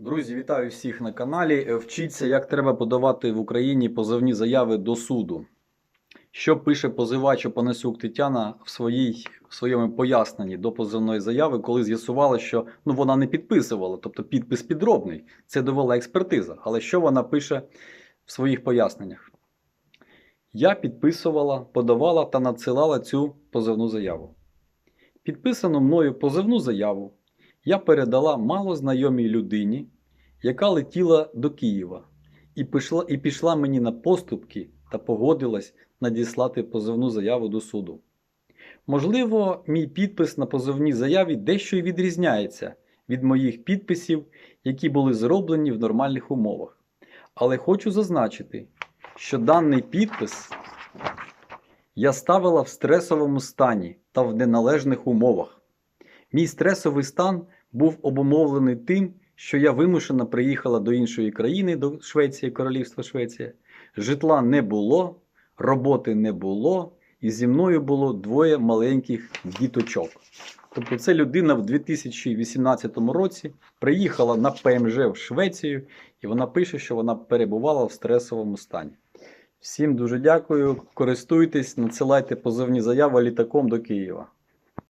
Друзі, вітаю всіх на каналі. Е, Вчіться, як треба подавати в Україні позовні заяви до суду. Що пише позивач Опанасюк Тетяна в, своїй, в своєму поясненні до позовної заяви, коли з'ясувала, що ну, вона не підписувала, тобто підпис підробний. Це довела експертиза. Але що вона пише в своїх поясненнях? Я підписувала, подавала та надсилала цю позовну заяву. Підписану мною позовну заяву я передала малознайомій людині, яка летіла до Києва, і пішла, і пішла мені на поступки та погодилась надіслати позовну заяву до суду. Можливо, мій підпис на позовній заяві дещо й відрізняється від моїх підписів, які були зроблені в нормальних умовах. Але хочу зазначити, що даний підпис я ставила в стресовому стані та в неналежних умовах. Мій стресовий стан був обумовлений тим, що я вимушено приїхала до іншої країни, до Швеції, Королівства Швеція. Житла не було, роботи не було, і зі мною було двоє маленьких діточок. Тобто це людина в 2018 році приїхала на ПМЖ в Швецію, і вона пише, що вона перебувала в стресовому стані. Всім дуже дякую. Користуйтесь, надсилайте позовні заяви літаком до Києва.